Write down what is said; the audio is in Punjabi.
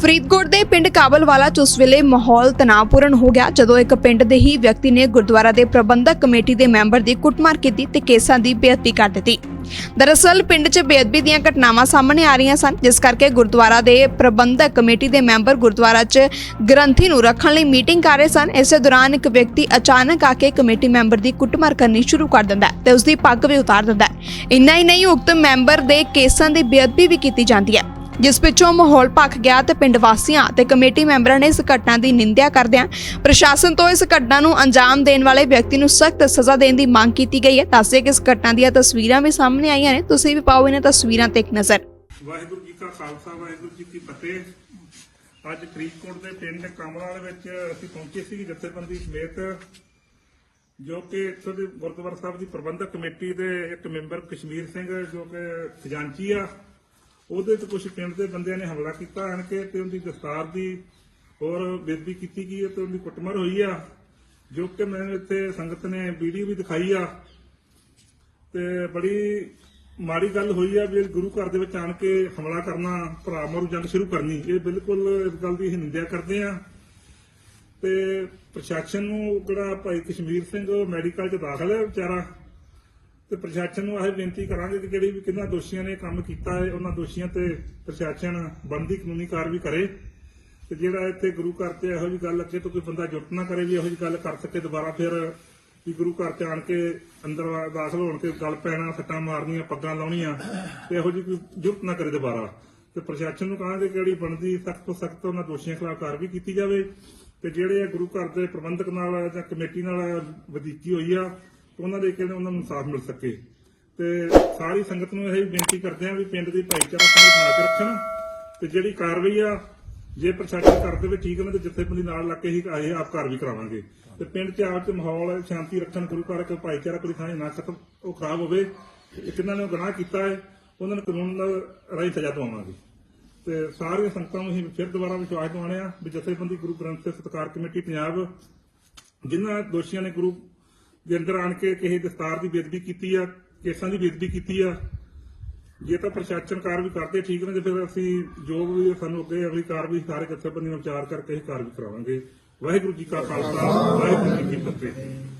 ਫਰੀਦਕੋਟ ਦੇ ਪਿੰਡ ਕਾਬਲਵਾਲਾ ਚ ਉਸ ਵੇਲੇ ਮਾਹੌਲ ਤਣਾਅਪੂਰਨ ਹੋ ਗਿਆ, ਜਦੋਂ ਇੱਕ ਪਿੰਡ ਦੇ ਹੀ ਵਿਅਕਤੀ ਨੇ ਗੁਰਦੁਆਰਾ ਦੇ ਪ੍ਰਬੰਧਕ ਕਮੇਟੀ ਦੇ ਮੈਂਬਰ ਦੀ ਕੁੱਟਮਾਰ ਕੀਤੀ ਤੇ ਕੇਸਾਂ ਦੀ ਬੇਅਦਬੀ ਕਰ ਦਿੱਤੀ। ਦਰਅਸਲ, ਪਿੰਡ 'ਚ ਬੇਅਦਬੀ ਦੀਆਂ ਘਟਨਾਵਾਂ ਸਾਹਮਣੇ ਆ ਰਹੀਆਂ ਸਨ, ਜਿਸ ਕਰਕੇ ਗੁਰਦੁਆਰਾ ਦੇ ਪ੍ਰਬੰਧਕ ਕਮੇਟੀ ਦੇ ਮੈਂਬਰ ਗੁਰਦੁਆਰਾ 'ਚ ਗ੍ਰੰਥੀ ਨੂੰ ਰੱਖਣ ਲਈ ਮੀਟਿੰਗ ਕਰ ਰਹੇ ਸਨ। ਇਸੇ ਦੌਰਾਨ ਇੱਕ ਵਿਅਕਤੀ ਅਚਾਨਕ ਆ ਕੇ ਕਮੇਟੀ ਮੈਂਬਰ ਦੀ ਕੁੱਟਮਾਰ ਕਰਨੀ ਸ਼ੁਰੂ ਕਰ ਦਿੰਦਾ ਹੈ ਤੇ ਉਸ ਦੀ ਪੱਗ ਵੀ ਉਤਾਰ ਦਿੰਦਾ ਹੈ। ਇੰਨਾ ਹੀ ਨਹੀਂ, ਉਕਤ ਮੈਂਬਰ ਦੇ ਕੇਸਾਂ ਦੀ ਬੇਅਦਬੀ ਵੀ ਕੀਤੀ ਜਾਂਦੀ ਹੈ। ਜਿਸ ਪਿੱਛੋਂ ਮਾਹੌਲ ਭਖ ਗਿਆ ਤੇ ਪਿੰਡ ਵਾਸੀਆਂ ਤੇ ਕਮੇਟੀ ਮੈਂਬਰਾਂ ਨੇ ਇਸ ਘਟਨਾ ਦੀ ਨਿੰਦਿਆ ਕਰਦਿਆਂ ਪ੍ਰਸ਼ਾਸਨ ਤੋਂ ਇਸ ਘਟਨਾ ਨੂੰ ਅੰਜਾਮ ਦੇਣ ਵਾਲੇ ਵਿਅਕਤੀ ਨੂੰ ਸਖਤ ਸਜ਼ਾ ਦੇਣ ਦੀ ਮੰਗ ਕੀਤੀ ਗਈ ਹੈ। ਦੱਸਦੇ ਕਿ ਇਸ ਘਟਨਾ ਦੀਆਂ ਤਸਵੀਰਾਂ ਵੀ ਸਾਹਮਣੇ ਆਈਆਂ ਨੇ। ਤੁਸੀਂ ਵੀ ਪਾਓ ਇਹਨਾਂ ਤਸਵੀਰਾਂ ਤੇ ਇੱਕ ਨਜ਼ਰ। ਵਾਹਿਗੁਰੂ ਜੀ ਕਾ ਖਾਲਸਾ, ਵਾਹਿਗੁਰੂ ਜੀ ਕੀ ਫਤਿਹ। ਅੱਜ ਫਰੀਦਕੋਟ ਦੇ ਪਿੰਡ ਕਮਲਾ ਵਿੱਚ ਅਸੀਂ ਪਹੁੰਚੇ ਸੀ ਜਥੇਬੰਦੀ ਸਮੇਤ, ਜੋ ਕਿ ਇੱਥੋਂ ਦੇ ਗੁਰਦੁਆਰਾ ਸਾਹਿਬ ਦੀ ਪ੍ਰਬੰਧਕ ਕਮੇਟੀ ਦੇ ਇੱਕ ਮੈਂਬਰ ਕਸ਼ਮੀਰ ਸਿੰਘ, ਜੋ ਕਿ ਖਜ਼ਾਨਚੀ ਆ। ਉਹਦੇ ਤੇ ਕੁਝ ਪਿੰਡ ਦੇ ਬੰਦਿਆਂ ਨੇ ਹਮਲਾ ਕੀਤਾ ਆਣ ਕੇ ਤੇ ਉਹਦੀ ਦਸਤਾਰ ਦੀ ਹੋਰ ਬੇਦਬੀ ਕੀਤੀ ਗਈ ਹੈ ਤੇ ਉਹਦੀ ਕੁੱਟਮਾਰ ਹੋਈ ਆ, ਜੋ ਕਿ ਮੈਨੂੰ ਇੱਥੇ ਸੰਗਤ ਨੇ ਵੀਡੀਓ ਵੀ ਦਿਖਾਈ ਆ। ਤੇ ਬੜੀ ਮਾੜੀ ਗੱਲ ਹੋਈ ਆ ਵੀ ਗੁਰੂ ਘਰ ਦੇ ਵਿੱਚ ਆਣ ਕੇ ਹਮਲਾ ਕਰਨਾ, ਭਰਾ ਮਾਰੂ ਜੰਗ ਸ਼ੁਰੂ ਕਰਨੀ, ਇਹ ਬਿਲਕੁਲ ਇਸ ਗੱਲ ਦੀ ਨਿੰਦਿਆ ਕਰਦੇ ਆ। ਤੇ ਪ੍ਰਸ਼ਾਸਨ ਨੂੰ ਜਿਹੜਾ ਭਾਈ ਕਸ਼ਮੀਰ ਸਿੰਘ ਮੈਡੀਕਲ 'ਚ ਦਾਖਲ ਹੈ ਵਿਚਾਰਾ। ਤੇ ਪ੍ਰਸ਼ਾਸਨ ਨੂੰ ਇਹ ਬੇਨਤੀ ਕਰਾਂਗੇ ਕਿ ਜਿਹੜੀ ਵੀ ਕਿੰਨਾ ਦੋਸ਼ੀਆਂ ਨੇ ਕੰਮ ਕੀਤਾ ਹੈ, ਉਹਨਾਂ ਦੋਸ਼ੀਆਂ ਤੇ ਪ੍ਰਸ਼ਾਸਨ ਬੰਦੀ ਕਾਨੂੰਨੀ ਕਾਰਵਾਈ ਕਰੇ। ਤੇ ਜਿਹੜਾ ਇੱਥੇ ਗੁਰੂ ਘਰ ਤੇ ਇਹੋ ਜਿਹੀ ਗੱਲ ਅੱਗੇ ਤੋਂ ਕੋਈ ਬੰਦਾ ਜੁਰਤ ਨਾ ਕਰੇ ਵੀ ਇਹੋ ਜਿਹੀ ਗੱਲ ਕਰ ਸਕੇ, ਦੁਬਾਰਾ ਫਿਰ ਵੀ ਗੁਰੂ ਘਰ ਚ ਆਣ ਕੇ ਅੰਦਰ ਦਾਖਲ ਹੋਣ ਕੇ ਗੱਲ ਪੈਣਾ, ਸੱਟਾਂ ਮਾਰਨੀਆਂ, ਪੱਗਾਂ ਲਾਉਣੀਆਂ ਤੇ ਇਹੋ ਜਿਹੀ ਕੋਈ ਜੁਰਤ ਨਾ ਕਰੇ ਦੁਬਾਰਾ। ਤੇ ਪ੍ਰਸ਼ਾਸਨ ਨੂੰ ਕਹਾਂਗੇ ਕਿ ਜਿਹੜੀ ਬਣਦੀ ਸਖਤ ਤੋਂ ਸਖਤ ਉਹਨਾਂ ਦੋਸ਼ੀਆਂ ਖਿਲਾਫ ਕਾਰਵਾਈ ਕੀਤੀ ਜਾਵੇ। ਤੇ ਜਿਹੜੇ ਗੁਰੂ ਘਰ ਦੇ ਪ੍ਰਬੰਧਕ ਨਾਲ ਜਾਂ ਕਮੇਟੀ ਨਾਲ ਵਧੀਕੀ ਹੋਈ ਆ ਉਹਨਾਂ ਦੇ ਕਿਹੜੇ ਉਹਨਾਂ ਨੂੰ ਇਨਸਾਫ ਮਿਲ ਸਕੇ। ਤੇ ਸਾਰੀ ਸੰਗਤ ਨੂੰ ਇਹ ਬੇਨਤੀ ਕਰਦੇ ਹਾਂ ਵੀ ਪਿੰਡ ਦੀ ਭਾਈਚਾਰਾ ਸਮਝ ਬਣਾ ਕੇ ਰੱਖਣ ਤੇ ਜਿਹੜੀ ਕਾਰਵਾਈ ਆ, ਜੇ ਪ੍ਰਸ਼ਾਸਨ ਕਰ ਦੇਵੇ ਠੀਕ ਹੈ ਤੇ ਜਥੇਬੰਦੀ ਨਾਲ ਲੱਗ ਕੇ ਹੀ ਇਹ ਆਪ ਕਾਰਵਾਈ ਕਰਾਵਾਂਗੇ। ਤੇ ਪਿੰਡ 'ਚ ਆਪ 'ਚ ਮਾਹੌਲ, ਸ਼ਾਂਤੀ ਰੱਖਣ ਗੁਰੂ ਘਰ ਕੇ ਭਾਈਚਾਰਾ ਕੋਈ ਥਾਂ ਨਾ ਖਤਮ, ਉਹ ਖਰਾਬ ਹੋਵੇ ਤੇ ਕਿੰਨਾਂ ਨੇ ਗੁਨਾਹ ਕੀਤਾ ਹੈ, ਉਹਨਾਂ ਨੂੰ ਕਾਨੂੰਨ ਨਾਲ ਰਾਈ ਸਜ਼ਾ ਦਵਾਵਾਂਗੇ। ਤੇ ਸਾਰੀਆਂ ਸੰਗਤਾਂ ਨੂੰ ਅਸੀਂ ਫਿਰ ਦੁਬਾਰਾ ਵਿਸ਼ਵਾਸ ਦਿਵਾਉਣੇ ਆ ਵੀ ਜਥੇਬੰਦੀ ਗੁਰੂ ਗ੍ਰੰਥ ਸਾਹਿਬ ਸਤਕਾਰ ਕਮੇਟੀ ਪੰਜਾਬ, ਜਿਨ੍ਹਾਂ ਦੋਸ਼ੀਆਂ ਨੇ ਗੁਰੂ ਦੇ ਅੰਦਰ ਆਣ ਕੇ ਕਿਸੇ ਦਸਤਾਰ ਦੀ ਬੇਦਬੀ ਕੀਤੀ ਆ, ਕੇਸਾਂ ਦੀ ਬੇਦਬੀ ਕੀਤੀ ਆ। ਜੇ ਤਾਂ ਪ੍ਰਸ਼ਾਸਨ ਕਾਰਵਾਈ ਕਰਦੇ ਠੀਕ ਨੇ ਤੇ ਫਿਰ ਅਸੀਂ ਜੋ ਵੀ ਸਾਨੂੰ ਅੱਗੇ ਅਗਲੀ ਕਾਰਵਾਈ ਸਾਰੇ ਜਥੇਬੰਦੀਆਂ ਵਿਚਾਰ ਕਰਕੇ ਇਹ ਕਾਰਵਾਈ ਕਰਾਵਾਂਗੇ। ਵਾਹਿਗੁਰੂ ਜੀ ਕਾ ਖਾਲਸਾ, ਵਾਹਿਗੁਰੂ ਜੀ ਕੀ ਫਤਿਹ।